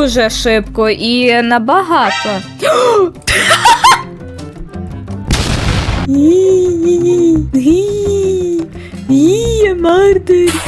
дуже шибко і набагато.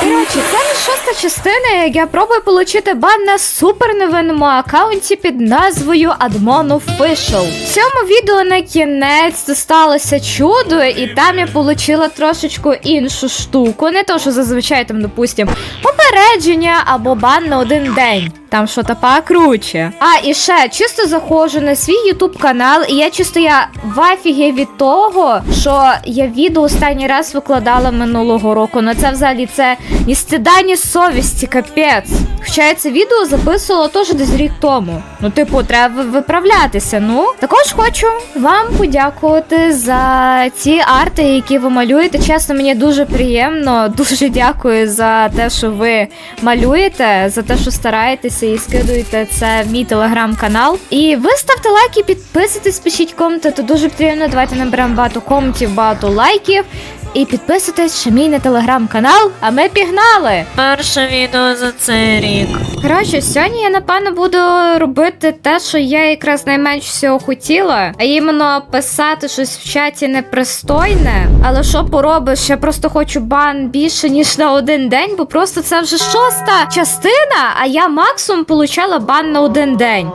Коротше, це не шоста частина, як я пробую отримати бан на суперновинному аккаунті під назвою Admon Official. В цьому відео на кінець сталося чудо, і там я отримала трошечку іншу штуку. Не то, що зазвичай там, допустим, попередження або бан на один день. Там що то покруче. А, і ще чисто заходжу на свій ютуб канал, і я чисто я в афігі від того, що я відео останній раз викладала минулого року. Ну це взагалі це ні стида, совісті, капець. Хоча я це відео записувала теж десь рік тому. Ну, типу, треба виправлятися. Ну також хочу вам подякувати за ці арти, які ви малюєте. Чесно, мені дуже приємно. Дуже дякую за те, що ви малюєте, за те, що стараєтеся і скидуєте це в мій телеграм-канал. І ви ставте лайки, підписуйтесь, пишіть коменти. То дуже приємно. Давайте наберемо багато коментів, багато лайків. І підписуйтесь ще мій на телеграм-канал, а ми пігнали! Перше відео за цей рік. Коротше, сьогодні я напевно буду робити те, що я якраз найменш всього хотіла, а іменно писати щось в чаті непристойне. Але що поробиш? Я просто хочу бан більше ніж на один день, бо просто це вже шоста частина, а я максимум получала бан на один день.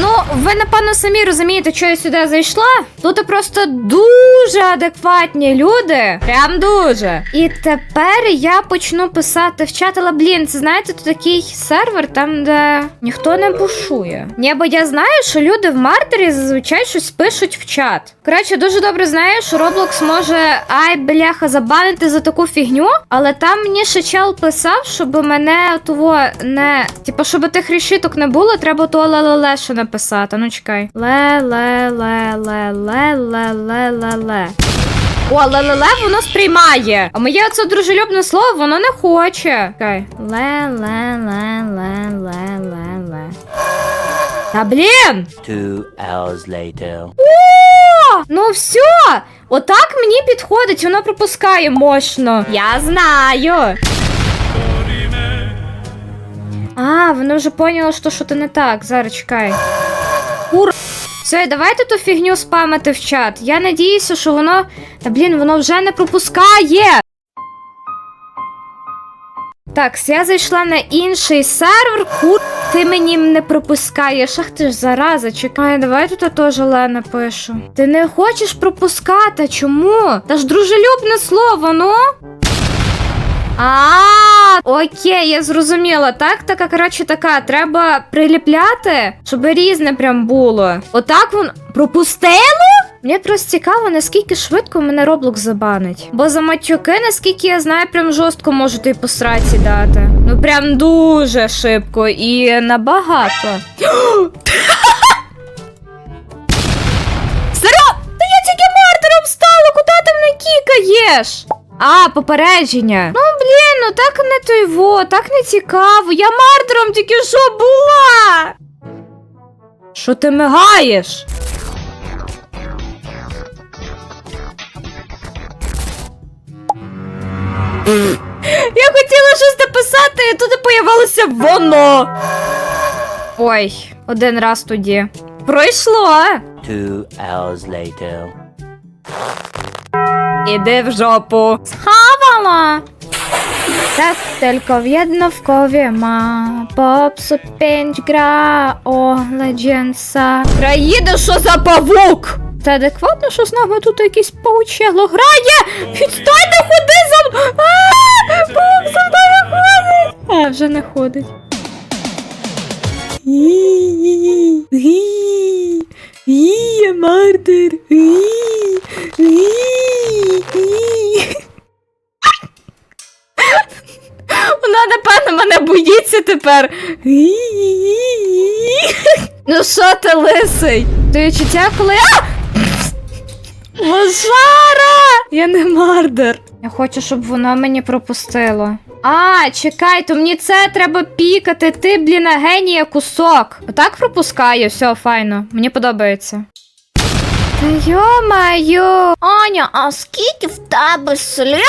Ну, ви напевно самі розумієте, що я сюди зайшла. Тут просто дуже адекватні люди. Прям дуже. І тепер я почну писати в чат, але блін, це знаєте, тут такий сервер, там, де ніхто не бушує. Ні, бо я знаю, що люди в мартері зазвичай щось пишуть в чат. Коротше, дуже добре знаю, що Roblox може ай, бляха, забанити за таку фігню, але там мені ще чел писав, щоб мене того не. Типа, щоб тих рішиток не було, треба то ле ще написати. Ну чекай. Ле-ле-ле-ле-ле-ле-ле-ле. О, ле-ле-ле воно сприймає. А моє оце дружелюбне слово, воно не хоче. Чекай. Ле-ле-ле-ле-ле-ле-ле. Та блін! Two hours later. О, ну все. Отак мені підходить, воно пропускає мощно. Я знаю. А, воно вже поняло, що що то не так. Зараз чекай. Ур. Все, давайте ту фігню спамити в чат. Я надіюся, що воно. Та блін, воно вже не пропускає. Так, я зайшла на інший сервер. Кур, ти мені не пропускаєш. Ах ти ж зараза, чекай, давай тут теж Лена пишу. Ти не хочеш пропускати, чому? Та ж дружелюбне слово, ну. А, окей, я зрозуміла. Так, така, коротше, така. Треба приліпляти, щоб різне прям було. Отак вон пропустило? Мені просто цікаво, наскільки швидко мене Roblox забанить. Бо за матюки, наскільки я знаю, прям жорстко можете і по сраці дати. Ну прям дуже шибко і набагато. Сара! Та я тільки мартером стала, куди ти мене кікаєш? А, попередження. Ну, блін, ну так не той во, так не цікаво. Я мартером тільки що була. Що ти мигаєш? Я хотіла щось написати, і тут появилося воно. Ой, один раз тоді. Пройшло. Two hours later. Іди в жопу. Схавала. Так tylko w jednowkowie ma popsu pięć gra o Legendsa. Країда, що за павук? Це адекватно, що з нами тут якийсь паучело грає? Відстань, не ходи за мною! А, Паук за мною ходить! А, вже не ходить. Є мартир. Вона, напевно, мене боїться тепер. Ну що ти лисий? Ти відчуття, коли. Лошара! Я не мардер. Я хочу, щоб воно мені пропустило. А, чекай, то мені це треба пікати. Ти, блін, генія кусок. Отак пропускаю, все, файно. Мені подобається. Та йо-майо. Аня, а скільки в тебе слів?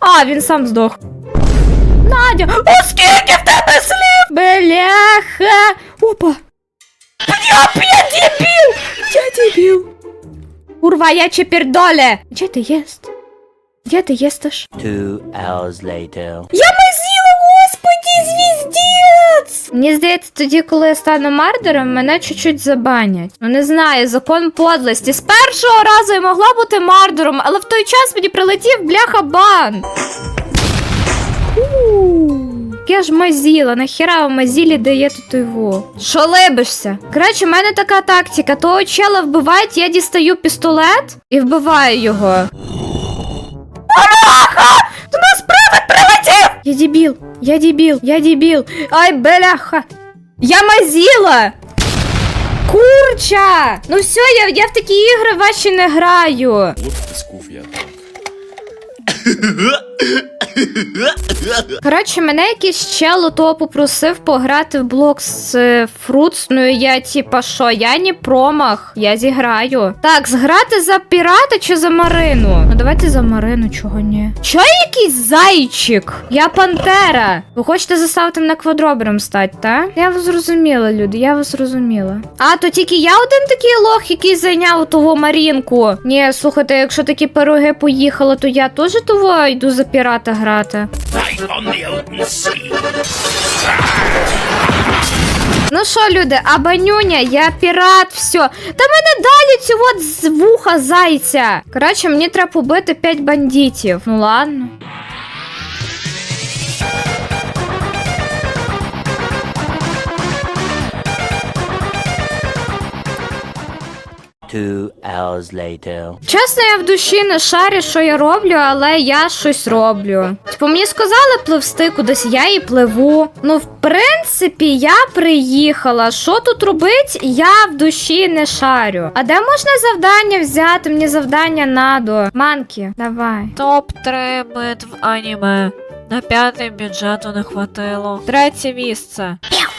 А, він сам здох. Надя, о, скільки в тебе слів? Бляха. Опа. Я, я дебіл! Я дебіл. Курва, я чепердоле. Где ты ест? Two hours later. Я мазіла, господі, звіздець! Мені здається, тоді, коли я стану мардером, мене чуть-чуть забанять. Ну не знаю, закон подлості. З першого разу я могла бути мардером, але в той час мені прилетів бляха бан. Я ж мазіла, нахіра в мазілі дає тут його. Що либишся? Коротше, в мене така тактика: того чела вбивають, я дістаю пістолет і вбиваю його. До нас привид прилетів! Я дебіл, я дебіл, я дебіл. Ай, бляха. Я мазіла. Курча! Ну все, я, я в такі ігри ваші не граю. От ти скуф я так. Коротше, мене якийсь чел у того попросив пограти в блок з е, Фрутс. Ну і я типа що, я не промах, я зіграю. Так, зграти за пірата чи за Марину? Ну давайте за Марину, чого ні. Чо якийсь зайчик? Я пантера. Ви хочете заставити мене квадробером стати, та? Я вас зрозуміла, люди, я вас зрозуміла. А, то тільки я один такий лох, який зайняв того Марінку. Ні, слухайте, якщо такі пироги поїхали, то я теж того йду за пірата грати. Ну що, люди, а банюня, я пірат, все. Та мене далі цього з вуха зайця. Коротше, мені треба побити 5 бандитів. Ну ладно. Two hours later. Чесно, я в душі не шарю, що я роблю, але я щось роблю. Типу, мені сказали пливсти кудись, я і пливу. Ну, в принципі, я приїхала. Що тут робить, я в душі не шарю. А де можна завдання взяти? Мені завдання надо. Манкі, давай. Топ-3 битв аніме. На п'ятий бюджету не хватило. Третє місце. Пяу!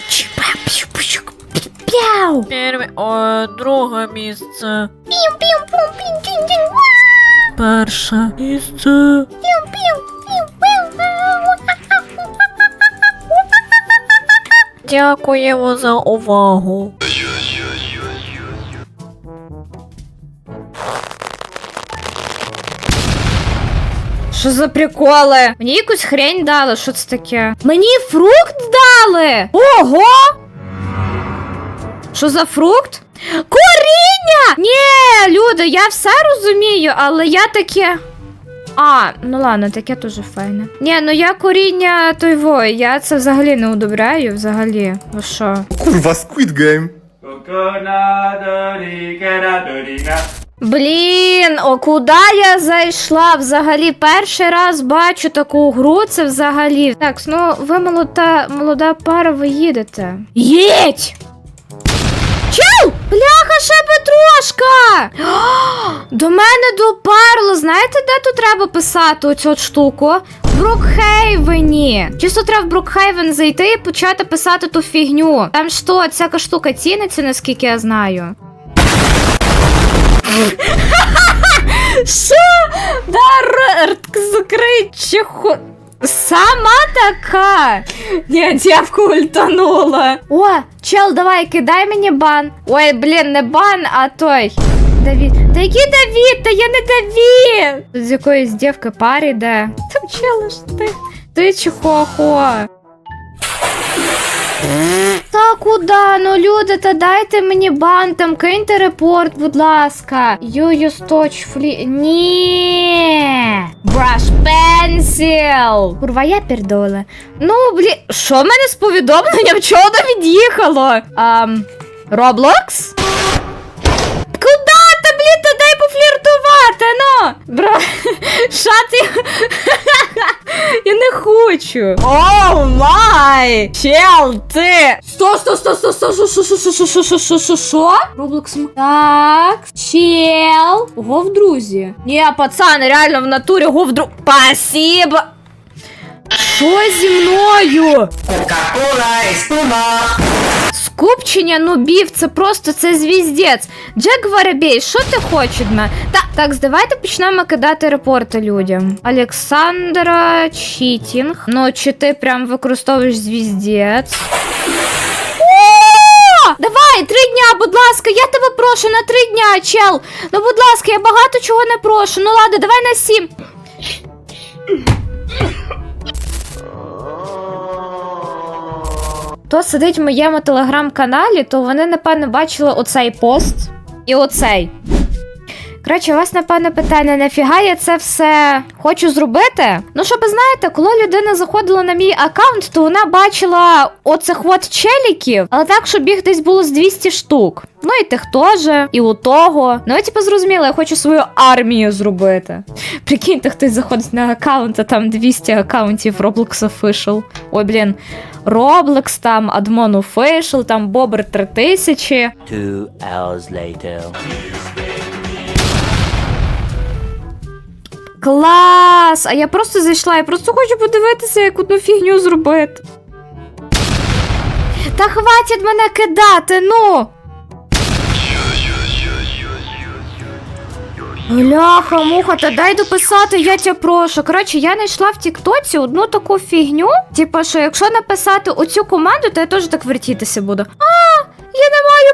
Перві... О, друге місце. Перше місце. Дякуємо за увагу. Що за приколи? Мені якусь хрень дали, що це таке? Мені фрукт дали! Ого! Що за фрукт? Коріння! Ні, люди, я все розумію, але я таке. А, ну ладно, таке теж файне. Ні, ну я коріння той вой, я це взагалі не одобряю, взагалі. Ви що? Kurwa, Squid Game. Блін, о, куди я зайшла? Взагалі, перший раз бачу таку гру, це взагалі. Так, ну ви молода, молода пара, ви їдете. Їдь! Петрушка! До мене доперло. Знаєте, де тут треба писати оцю штуку? В Брукхейвені. Чисто треба в Брукхейвен зайти і почати писати ту фігню. Там що, цяка штука ціниться, наскільки я знаю. Що? Да, рт закрить чихо. Сама така. Ні, дівку ультанула. О, чел, давай, кидай мені бан. Ой, блін, не бан, а той. Давід. Та який Давід? Та я не Давід. Тут з якоїсь дівки парі йде. Там чел ж ти. Ти чихохо. Та куди? Ну люди, та дайте мені бан, там киньте репорт, будь ласка. Юю сточ флі. Ні. Браш пенсіл. Курва, я пердола. Ну, блі. Що в мене з повідомленням? Чого воно від'їхало? Ам. Роблокс? Куда ти, блін, та дай пофліртувати, ну! Бро, шати. Я не хочу. О, май! Чел, ти! Сто, сто, сто, сто, сто, сто, сто, сто, сто, сто, сто, сто, сто, сто? Роблокс. Так, чел. Го в друзі. Ні, пацани, реально в натурі го в друг. Спасибо. Що зі мною? Кока-кола, скупчення нубів, це просто це звіздець. Джек Воробей, що ти хочеш від мене? Та, так, давайте почнемо кидати репорти людям. Олександра Чітінг. Ну, чи ти прям використовуєш звіздець? Давай, три дня, будь ласка, я тебе прошу на три дня, чел. Ну, будь ласка, я багато чого не прошу. Ну ладно, давай на сім. Хто сидить в моєму телеграм-каналі, то вони, напевно, бачили оцей пост і оцей. Коротше, у вас, напевно, питання, нафіга я це все хочу зробити? Ну, щоб знаєте, коли людина заходила на мій аккаунт, то вона бачила оцих от челіків, але так, щоб їх десь було з 200 штук. Ну і тих теж, і у того. Ну, я типу зрозуміла, я хочу свою армію зробити. Прикиньте, хтось заходить на аккаунт, а там 200 аккаунтів Roblox Official. Ой, блін, Roblox, там Admon Official, там Bobber 3000. Two hours later. Клас! А я просто зайшла, я просто хочу подивитися, як одну фігню зробити. Та хватить мене кидати, ну! Бляха, муха, та дай дописати, я тебе прошу. Коротше, я знайшла в Тіктоці одну таку фігню. Типу, що якщо написати оцю команду, то я теж так вертітися буду. А,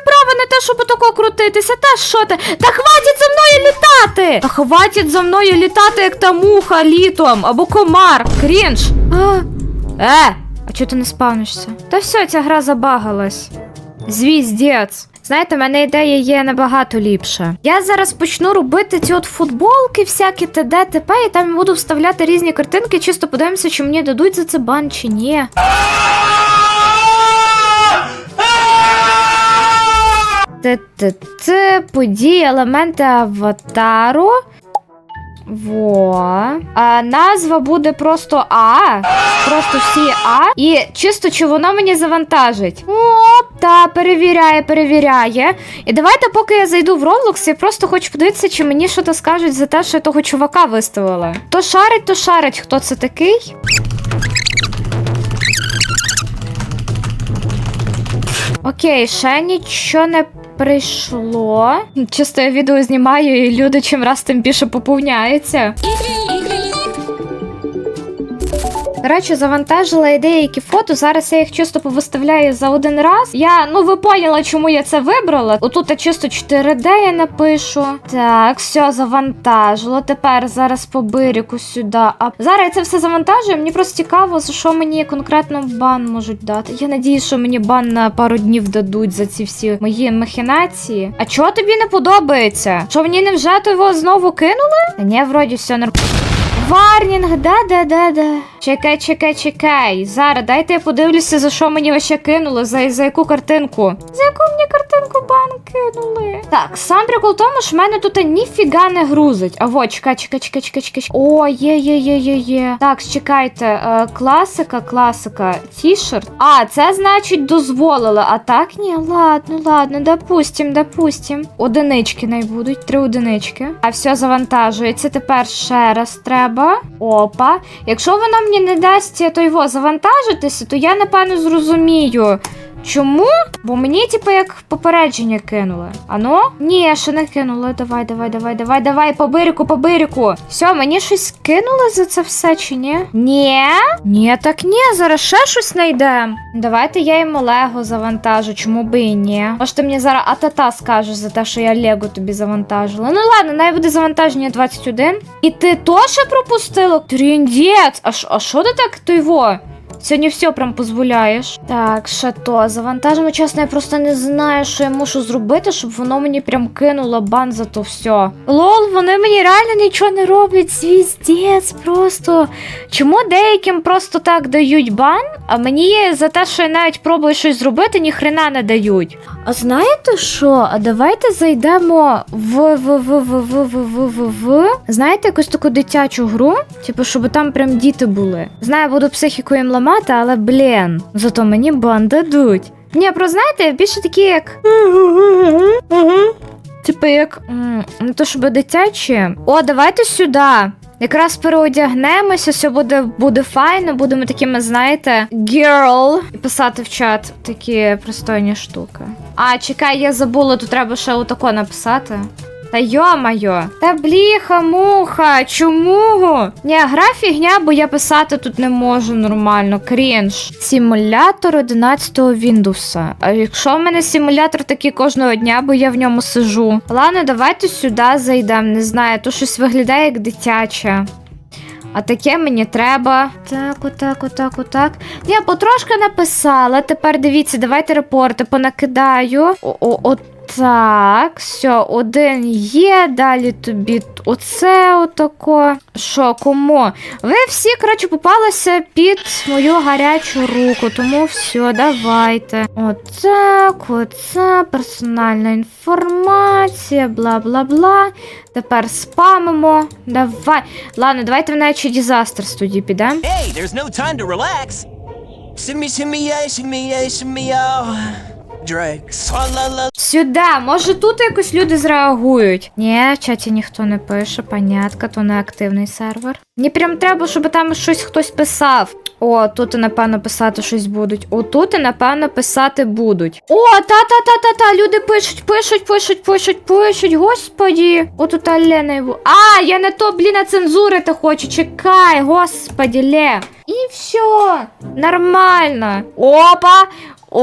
права на те, щоб отако крутитися. Та що ти? Та хватить за мною літати! Та хватить за мною літати, як та муха літом або комар. Крінж. А, е, а чого ти не спавнишся? Та все, ця гра забагалась. Звіздець. Знаєте, в мене ідея є набагато ліпша. Я зараз почну робити ці от футболки, всякі т.д. т.п. і там буду вставляти різні картинки, чисто подивимося, чи мені дадуть за це бан чи ні. Т-т-т, події, елементи аватару. Во. А, назва буде просто А. Просто всі А. І чисто чи воно мені завантажить. Оп, та перевіряє, перевіряє. І давайте, поки я зайду в Roblox, я просто хочу подивитися, чи мені щось скажуть за те, що я того чувака виставила. То шарить, то шарить, хто це такий. Окей, ще нічого не прийшло. Чисто я відео знімаю, і люди чим раз тим більше поповняються. До речі, завантажила деякі фото. Зараз я їх чисто повиставляю за один раз. Я, ну ви поняла, чому я це вибрала. Отут я чисто 4D я напишу. Так, все завантажило. Тепер зараз по бирику сюди. А зараз я це все завантажую. Мені просто цікаво, за що мені конкретно бан можуть дати. Я надіюсь, що мені бан на пару днів дадуть за ці всі мої махінації. А чого тобі не подобається? Що мені не вже то його знову кинули? Та ні, вроді все нормально. Варнінг, да, да, да, да. Чекай, чекай, чекай. Зараз дайте я подивлюся, за що мені вообще кинули, за, за яку картинку. За яку мені картинку бан кинули? Так, сам прикол тому, що мене тут ніфіга не грузить. А вот, чекай, чекай, чекай, чекай, чекай. О, є, є, є, є, є. Так, чекайте. Е, класика, класика. Тішерт. А, це значить дозволили. А так ні, ладно, ладно, допустим, допустим. Одинички не будуть, три одинички. А все завантажується. Тепер ще раз треба. Опа. Якщо воно мені не дасть то во завантажитися, то я напевно зрозумію. Чому? Бо мені, типу, як попередження кинули. Ано? Ні, ще не кинули. Давай, давай, давай, давай, давай, по бирику, по бирику. Все, мені щось кинули за це все чи ні? Ні? Ні, так ні, зараз ще щось знайдемо. Давайте я йому Лего завантажу, чому би і ні. Може, ти мені зараз атата скажеш за те, що я Лего тобі завантажила. Ну ладно, най буде завантаження 21. І ти теж пропустила? Тріндець! А що ти так то його? Сьогодні все прям дозволяєш. Так, ще то. Завантажимо, чесно, я просто не знаю, що я мушу зробити, щоб воно мені прям кинуло бан за то все. Лол, вони мені реально нічого не роблять. Звіздець просто. Чому деяким просто так дають бан, а мені за те, що я навіть пробую щось зробити, ніхрена не дають. А знаєте що? А давайте зайдемо в. в, в, в, в, в, в, в, в. Знаєте, якусь таку дитячу гру? Типу, щоб там прям діти були. Знаю, буду психіку їм ламати але блін, зато мені бан дадуть. Ні, про знаєте, більше такі як. Типу як. Не то щоб дитячі. О, давайте сюди. Якраз переодягнемося, все буде, буде файно, будемо такими, знаєте, girl. І писати в чат такі пристойні штуки. А, чекай, я забула, тут треба ще отако написати. Та йо-майо. Та бліха, муха, чому? Ні, гра фігня, бо я писати тут не можу нормально. Крінж. Симулятор 11-го Windows. А якщо в мене симулятор такий кожного дня, бо я в ньому сижу. Ладно, давайте сюди зайдемо. Не знаю, то щось виглядає як дитяче. А таке мені треба. Так, отак, отак, отак. Я потрошки написала. Тепер дивіться, давайте репорти понакидаю. О, от так, все, один є, далі тобі оце отако. Що, кому? Ви всі, коротше, попалися під мою гарячу руку, тому все, давайте. Отак, оце, персональна інформація, бла бла бла. Тепер спамимо. Давай. Ладно, давайте в наче дізастер тоді підемо. Hey, there's no time to relax. Yeah, shimmy, yeah, shimmy, yeah. Drag. Swalla Сюди, може тут якось люди зреагують. Ні, в чаті ніхто не пише, понятка, то не активний сервер. Мені прям треба, щоб там щось хтось писав. О, тут, і, напевно, писати щось будуть. О, тут, і, напевно, писати будуть. О, та-та-та-та-та, люди пишуть, пишуть, пишуть, пишуть, пишуть. Господі. О, тут Лена. А, я не то, блін, цензурити хочу. Чекай, господі, Ле. І все. Нормально. Опа. О,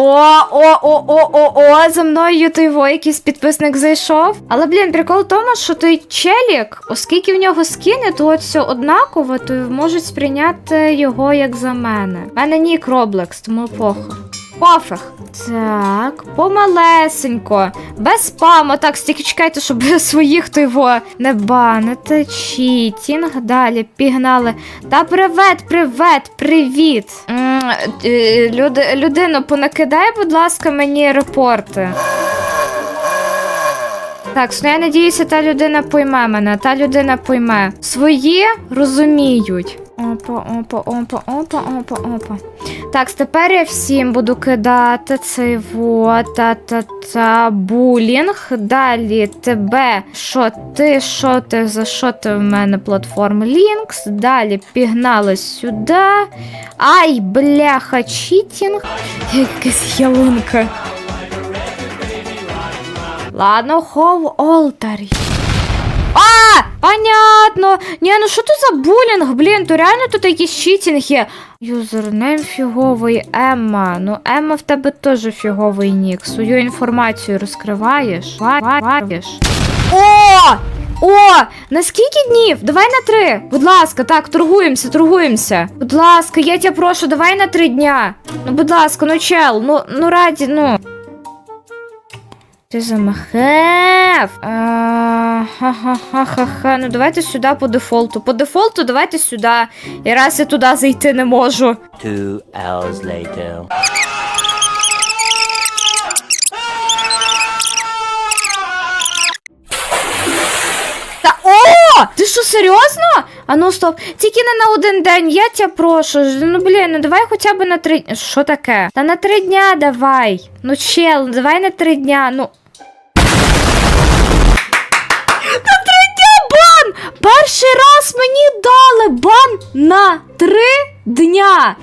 о, о, о, о, о, за мною той во, якийсь підписник зайшов. Але, блін, прикол в тому, що той челік, оскільки в нього скини, то от все однаково, то можуть сприйняти його як за мене. У мене нік Роблекс, тому похуй. Пофіг. Так, помалесенько. Без спаму. Так, стільки чекайте, щоб своїх той во не банити. Чітінг. Далі пігнали. Та привет, привет, привіт. М, е, Люди, людино, понакидай, будь ласка, мені репорти. Так, ну я надіюся, та людина пойме мене, та людина пойме. Свої розуміють. Опа, опа, опа, опа, опа, опа. Так, тепер я всім буду кидати цей вот, та-та-та, булінг. Далі тебе, що ти, що ти, за що ти в мене платформ Лінкс. Далі пігнали сюди. Ай, бляха, читінг. Якась ялинка. Ладно, хов олтарі. Понятно. Ні, ну що то за булінг, блін, то реально тут якісь читінг є. Юзернейм фіговий Емма. Ну, Емма в тебе теж фіговий нік. Свою інформацію розкриваєш. Вариш. О! О! На скільки днів? Давай на три. Будь ласка, так, торгуємося, торгуємося. Будь ласка, я тебе прошу, давай на три дня. Ну, будь ласка, ну чел, ну, ну раді, ну. Ти замахав. Ха-ха-ха-ха-ха. Ну давайте сюди по дефолту. По дефолту давайте сюди. І раз я туди зайти не можу. Two hours later. Та о! Ти що, серйозно? А ну стоп, тільки не на один день, я тебе прошу. Ну блін, ну давай хоча б на три. Що таке? Та на три дня давай. Ну чел, давай на три дня. Ну. На три дня бан! Перший раз мені дали бан на три дня.